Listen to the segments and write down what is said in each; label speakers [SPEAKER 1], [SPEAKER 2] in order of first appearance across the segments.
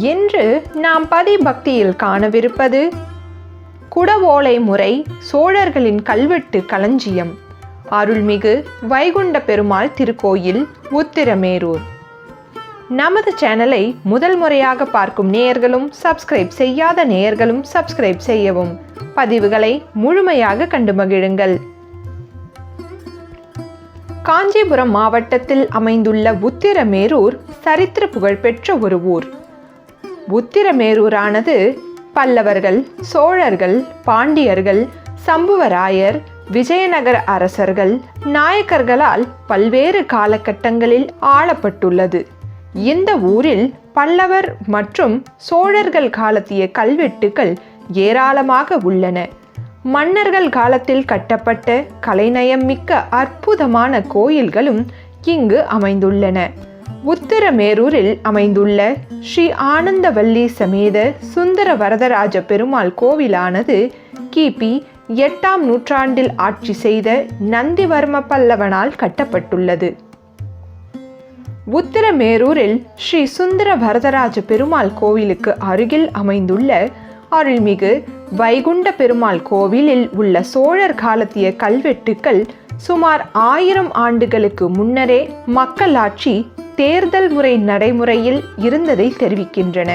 [SPEAKER 1] என்று நாம் பதிபக்தியில் காணவிருப்பது குடவோலை முறை சோழர்களின் கல்வெட்டு களஞ்சியம். அருள்மிகு வைகுண்ட பெருமாள் திருக்கோயில் உத்திரமேரூர். நமது சேனலை முதல் முறையாக பார்க்கும் நேயர்களும் சப்ஸ்கிரைப் செய்யாத நேயர்களும் சப்ஸ்கிரைப் செய்யவும். பதிவுகளை முழுமையாக கண்டு மகிழுங்கள். காஞ்சிபுரம் மாவட்டத்தில் அமைந்துள்ள உத்திரமேரூர் சரித்திர புகழ்பெற்ற ஒரு ஊர். உத்திரமேரூரானது பல்லவர்கள் சோழர்கள் பாண்டியர்கள் சம்புவராயர் விஜயநகர அரசர்கள் நாயக்கர்களால் பல்வேறு காலகட்டங்களில் ஆளப்பட்டுள்ளது. இந்த ஊரில் பல்லவர் மற்றும் சோழர்கள் காலத்திய கல்வெட்டுகள் ஏராளமாக உள்ளன. மன்னர்கள் காலத்தில் கட்டப்பட்ட கலைநயம் மிக்க அற்புதமான கோயில்களும் இங்கு அமைந்துள்ளன. உத்தரமேரூரில் அமைந்துள்ள ஸ்ரீ ஆனந்தவல்லி சமேத சுந்தர வரதராஜ பெருமாள் கோவிலானது கிபி எட்டாம் நூற்றாண்டில் ஆட்சி செய்த நந்திவர்ம பல்லவனால் கட்டப்பட்டுள்ளது. உத்தரமேரூரில் ஸ்ரீ சுந்தர வரதராஜ பெருமாள் கோவிலுக்கு அருகில் அமைந்துள்ள அருள்மிகு வைகுண்ட பெருமாள் கோவிலில் உள்ள சோழர் காலத்திய கல்வெட்டுக்கள் சுமார் ஆயிரம் ஆண்டுகளுக்கு முன்னரே மக்களாட்சி தேர்தல் முறை நடைமுறையில் இருந்ததை தெரிவிக்கின்றன.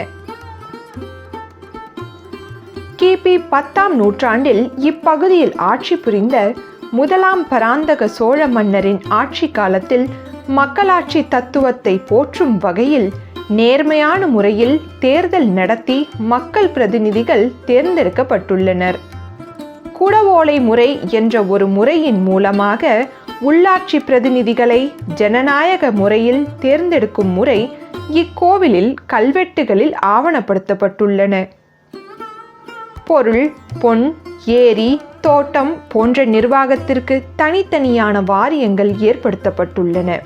[SPEAKER 1] கிபி பத்தாம் நூற்றாண்டில் இப்பகுதியில் ஆட்சி புரிந்த முதலாம் பராந்தக சோழ மன்னரின் ஆட்சி காலத்தில் மக்களாட்சி தத்துவத்தை போற்றும் வகையில் நேர்மையான முறையில் தேர்தல் நடத்தி மக்கள் பிரதிநிதிகள் தேர்ந்தெடுக்கப்பட்டுள்ளனர். குடவோலை முறை என்ற ஒரு முறையின் மூலமாக உள்ளாட்சி பிரதிநிதிகளை ஜனநாயக முறையில் தேர்ந்தெடுக்கும் முறை இக்கோவிலில் கல்வெட்டுகளில் ஆவணப்படுத்தப்பட்டுள்ளன. பொருள் பொன் ஏரி தோட்டம் போன்ற நிர்வாகத்திற்கு தனித்தனியான வாரியங்கள் ஏற்படுத்தப்பட்டுள்ளன.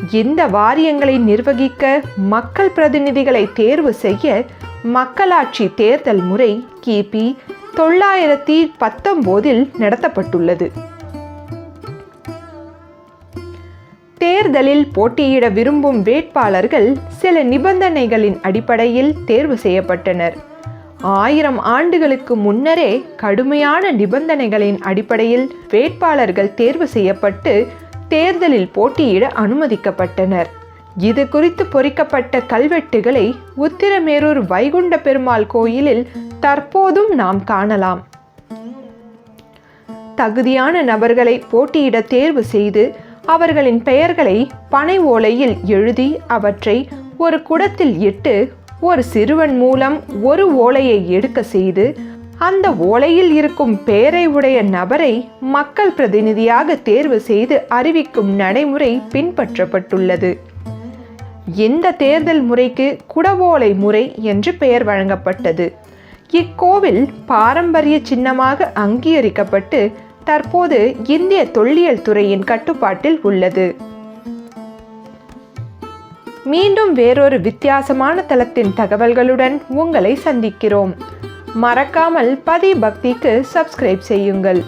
[SPEAKER 1] இந்த வாரியங்களை நிர்வகிக்க மக்கள் பிரதிநிதிகளை தேர்வு செய்ய மக்களாட்சி தேர்தல் முறை கிபி தொள்ளாயிரத்தி பத்தொம்போதில் நடத்தப்பட்டுள்ளது. தேர்தலில் போட்டியிட விரும்பும் வேட்பாளர்கள் சில நிபந்தனைகளின் அடிப்படையில் தேர்வு செய்யப்பட்டனர். ஆயிரம் ஆண்டுகளுக்கு முன்னரே கடுமையான நிபந்தனைகளின் அடிப்படையில் வேட்பாளர்கள் தேர்வு செய்யப்பட்டு தேர்தலில் போட்டியிட அனுமதிக்கப்பட்டனர். இது குறித்து பொறிக்கப்பட்ட கல்வெட்டுகளை உத்திரமேரூர் வைகுண்ட பெருமாள் கோயிலில் தற்போதும் நாம் காணலாம். தகுதியான நபர்களை போட்டியிட தேர்வு செய்து அவர்களின் பெயர்களை பனை ஓலையில் எழுதி அவற்றை ஒரு குடத்தில் இட்டு ஒரு சிறுவன் மூலம் ஒரு ஓலையை எடுக்க செய்து அந்த ஓலையில் இருக்கும் பெயரை உடைய நபரை மக்கள் பிரதிநிதியாக தேர்வு செய்து அறிவிக்கும் நடைமுறை பின்பற்றப்பட்டுள்ளது. இந்த தேர்தல் முறைக்கு குடவோலை முறை என்று பெயர் வழங்கப்பட்டது. இக்கோவில் பாரம்பரிய சின்னமாக அங்கீகரிக்கப்பட்டு தற்போது இந்திய தொல்லியல் துறையின் கட்டுப்பாட்டில் உள்ளது. மீண்டும் வேறொரு வித்தியாசமான தளத்தின் தகவல்களுடன் உங்களை சந்திக்கிறோம். மறக்காமல் பதி பக்திக்கு சப்ஸ்கிரைப் செய்யுங்கள்.